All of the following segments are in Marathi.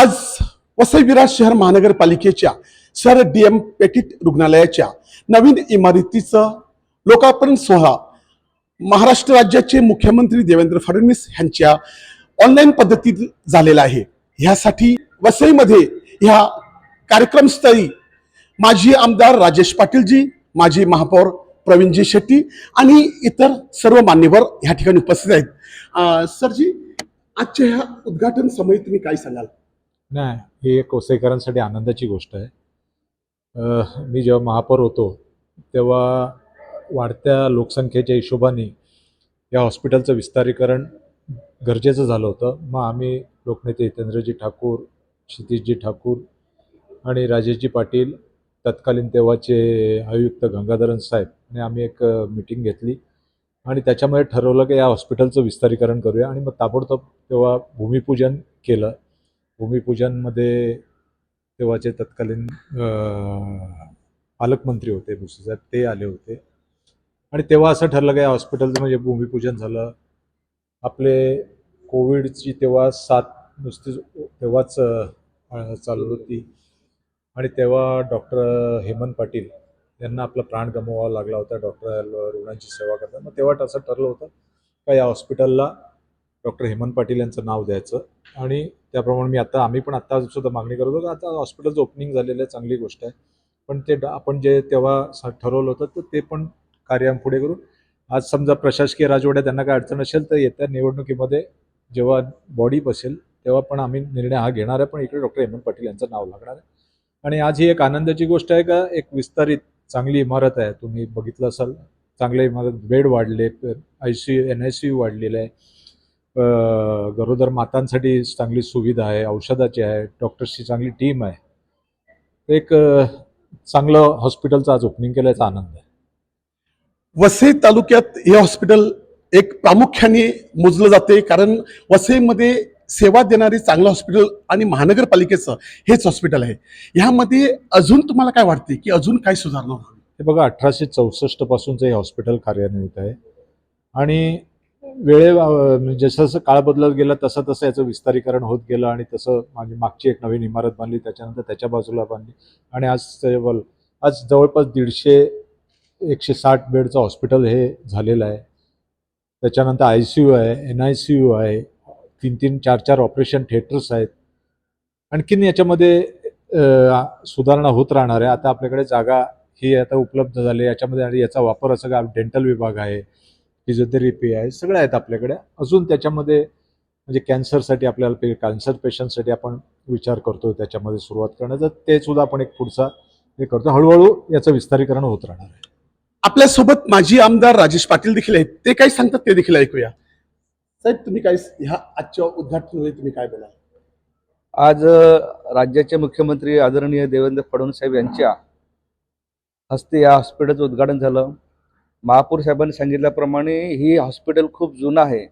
आज वसई विराज शहर महानगरपालिकेच्या सर डी एम पेटीट रुग्णालयाच्या नवीन इमारतीचं लोकार्पण सोहळा महाराष्ट्र राज्याचे मुख्यमंत्री देवेंद्र फडणवीस यांच्या ऑनलाईन पद्धतीत झालेला आहे. ह्यासाठी वसईमध्ये ह्या कार्यक्रमस्थळी माजी आमदार राजेश पाटीलजी माजी महापौर प्रवीणजी शेट्टी आणि इतर सर्व मान्यवर ह्या ठिकाणी उपस्थित आहेत. सरजी आजच्या ह्या उद्घाटन समयी तुम्ही काय सांगाल? नाही ही एक वसईकरांसाठी आनंदाची गोष्ट आहे. मी जेव्हा महापौर होतो तेव्हा वाढत्या लोकसंख्येच्या हिशोबाने या हॉस्पिटलचं विस्तारीकरण गरजेचं झालं होतं. मग आम्ही लोकनेते हितेंद्रजी ठाकूर क्षितिशजी ठाकूर आणि राजेशजी पाटील तत्कालीन तेव्हाचे आयुक्त गंगाधरन साहेब आणि आम्ही एक मिटिंग घेतली आणि त्याच्यामध्ये ठरवलं की या हॉस्पिटलचं विस्तारीकरण करूया आणि मग ताबडतोब तेव्हा भूमिपूजन केलं. भूमिपूजनमध्ये तेव्हाचे तत्कालीन पालकमंत्री होते भुसेसाहेब ते आले होते. आणि तेव्हा असं ठरलं की या हॉस्पिटलचं म्हणजे भूमिपूजन झालं. आपले कोविडची तेव्हा साथ नुसतीच तेव्हाच चालू होती. आणि तेव्हा डॉक्टर हेमंत पाटील यांना आपला प्राण गमवावा लागला होता डॉक्टर रुग्णांची सेवा करता मग तेव्हा असं ठरलं होतं का या हॉस्पिटलला डॉक्टर हेमंत पाटील यांचं नाव द्यायचं. आणि त्याप्रमाणे मी आता आम्ही पण आता सुद्धा मागणी करत होतो का आता हॉस्पिटलचं ओपनिंग झालेलं आहे चांगली गोष्ट आहे. पण ते आपण जे तेव्हा ठरवलं होतं तर ते पण कार्य पुढे करून. आज समजा प्रशासकीय राजवड्या त्यांना काय अडचण असेल तर येत्या निवडणुकीमध्ये जेव्हा बॉडी बसेल तेव्हा पण आम्ही निर्णय हा घेणार आहे. पण इकडे डॉक्टर हेमंत पाटील यांचं नाव लागणार आहे. आणि आज ही एक आनंदाची गोष्ट आहे का? एक विस्तारित चांगली इमारत आहे. तुम्ही बघितलं असाल चांगल्या इमारत बेड वाढले I C U N I C U वाढलेलं आहे. गरोदर मातांसाठी चांगली सुविधा आहे औषधाची आहे डॉक्टर्सची चांगली टीम आहे. एक चांगलं हॉस्पिटलचं आज ओपनिंग केल्याचा आनंद आहे. वसई तालुक्यात हे हॉस्पिटल एक प्रामुख्याने मोजलं जाते कारण वसईमध्ये सेवा देणारे चांगलं हॉस्पिटल आणि महानगरपालिकेचं हेच हॉस्पिटल आहे. ह्यामध्ये अजून तुम्हाला काय वाटते की अजून काय सुधारणा हे बघा अठराशे चौसष्ट पासूनचं हे हॉस्पिटल कार्यान्वित आहे. आणि वेळे म्हणजे जसं जसं काळ बदलत गेला तसं तसं याचं विस्तारीकरण होत गेलं आणि तसं माझी मागची एक नवीन इमारत बांधली त्याच्यानंतर त्याच्या बाजूला बांधली आणि आज जवळ आज जवळपास दीडशे एकशे साठ बेडचं हॉस्पिटल हे झालेलं आहे. त्याच्यानंतर आय सी यू आहे एन आय सी यू आहे तीन तीन चार चार ऑपरेशन थिएटर्स आहेत. आणखीन याच्यामध्ये सुधारणा होत राहणार आहे. आता आपल्याकडे जागा ही आता उपलब्ध झाली याच्यामध्ये आणि याचा वापर असं का डेंटल विभाग आहे फिजिओथेरपी आहे सगळं आहेत आपल्याकडे. अजून त्याच्यामध्ये म्हणजे कॅन्सरसाठी आपल्याला कॅन्सर पेशंटसाठी आपण विचार करतो त्याच्यामध्ये सुरुवात करण्याचा. ते सुद्धा आपण एक पुढचा हे करतो हळूहळू याचं विस्तारीकरण होत राहणार आहे. आपल्यासोबत माजी आमदार राजेश पाटील देखील आहेत. ते काय सांगतात ते देखील ऐकूया. साहेब तुम्ही काय ह्या आजच्या उद्घाटनामध्ये तुम्ही काय बोलाल? आज राज्याचे मुख्यमंत्री आदरणीय देवेंद्र फडणवीस साहेब यांच्या हस्ते या हॉस्पिटलचं उद्घाटन झालं. महापूर साहेबांनी सांगितल्याप्रमाणे ही हॉस्पिटल खूप जुनं आहे.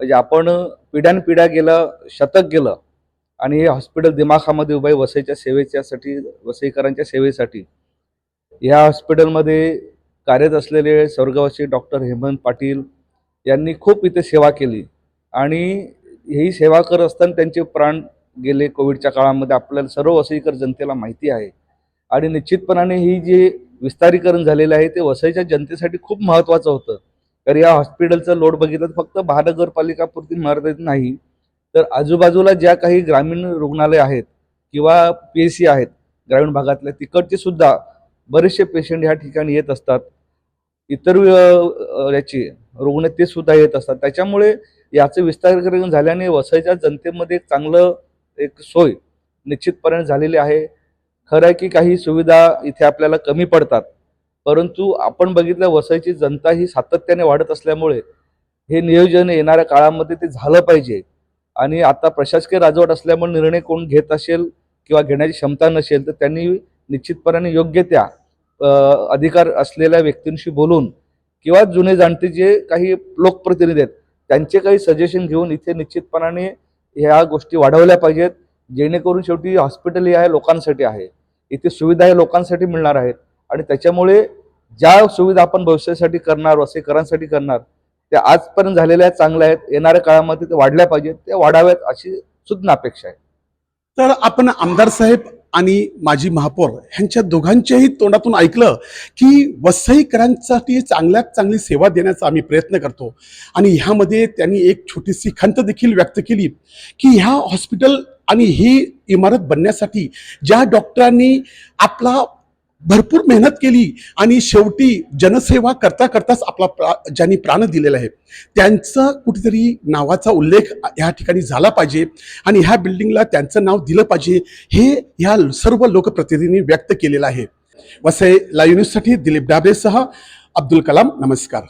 म्हणजे आपण पिढ्यानपिढ्या गेलं शतक गेलं आणि हे हॉस्पिटल दिमाखामध्ये उभं आहे वसईच्या सेवेच्यासाठी वसईकरांच्या सेवेसाठी. ह्या हॉस्पिटलमध्ये कार्यरत असलेले स्वर्गवासी डॉक्टर हेमंत पाटील यांनी खूप इथे सेवा केली. आणि ही सेवा करत असताना त्यांचे प्राण गेले कोविडच्या काळामध्ये. आपल्याला सर्व वसईकर जनतेला माहिती आहे. आणि निश्चितपणाने ही जी विस्तारीकरण झालेलं आहे. ते वसईच्या जनतेसाठी खूप महत्त्वाचं होतं. तर या हॉस्पिटलचं लोड बघितलं तर फक्त महानगरपालिकापुरती मर्यादित नाही. तर आजूबाजूला ज्या काही ग्रामीण रुग्णालय आहेत किंवा पी एस सी आहेत ग्रामीण भागातल्या तिकडचे सुद्धा बरेचसे पेशंट ह्या ठिकाणी येत असतात. इतर याची रुग्ण ते सुद्धा येत असतात. त्याच्यामुळे याचं विस्तारीकरण झाल्याने वसईच्या जनतेमध्ये एक चांगलं एक सोय निश्चितपणे झालेली आहे. खरं आहे की काही सुविधा इथे आपल्याला कमी पडतात. परंतु आपण बघितलं वसईची जनता ही सातत्याने वाढत असल्यामुळे हे नियोजन येणाऱ्या काळामध्ये ते झालं पाहिजे. आणि आता प्रशासकीय राजवट असल्यामुळे निर्णय कोण घेत असेल किंवा घेण्याची क्षमता नसेल तर त्यांनी निश्चितपणाने योग्य त्या अधिकार असलेल्या व्यक्तींशी बोलून किंवा जुने जाणते जे काही लोकप्रतिनिधी आहेत त्यांचे काही सजेशन घेऊन इथे निश्चितपणाने ह्या गोष्टी वाढवल्या पाहिजेत. जेणेकरून शेवटी हॉस्पिटल हे आहे लोकांसाठी आहे. इथे सुविधा हे लोकांसाठी मिळणार आहेत. आणि त्याच्यामुळे ज्या सुविधा आपण भविष्यासाठी करणार वसईकरांसाठी करणार त्या आजपर्यंत झालेल्या चांगल्या आहेत. येणाऱ्या काळामध्ये ते वाढल्या पाहिजेत. त्या वाढाव्यात अशी सुद्धा अपेक्षा आहे. तर आपण आमदार साहेब आणि माजी महापौर ह्यांच्या दोघांच्याही तोंडातून ऐकलं की वसईकरांसाठी चांगल्यात चांगली सेवा देण्याचा आम्ही प्रयत्न करतो. आणि ह्यामध्ये त्यांनी एक छोटीशी खंत देखील व्यक्त केली की ह्या हॉस्पिटल आणि ही इमारत बनण्यासाठी ज्या डॉक्टरांनी आपला भरपूर मेहनत केली आणि शेवटी जनसेवा करता करताच आपला प्रा ज्यांनी प्राण दिलेला आहे त्यांचं कुठेतरी नावाचा उल्लेख ह्या ठिकाणी झाला पाहिजे आणि ह्या बिल्डिंगला त्यांचं नाव दिलं पाहिजे हे ह्या सर्व लोकप्रतिनिधींनी व्यक्त केलेलं आहे. वसई लाईव्ह न्यूजसाठी दिलीप डाबेसह अब्दुल कलाम नमस्कार.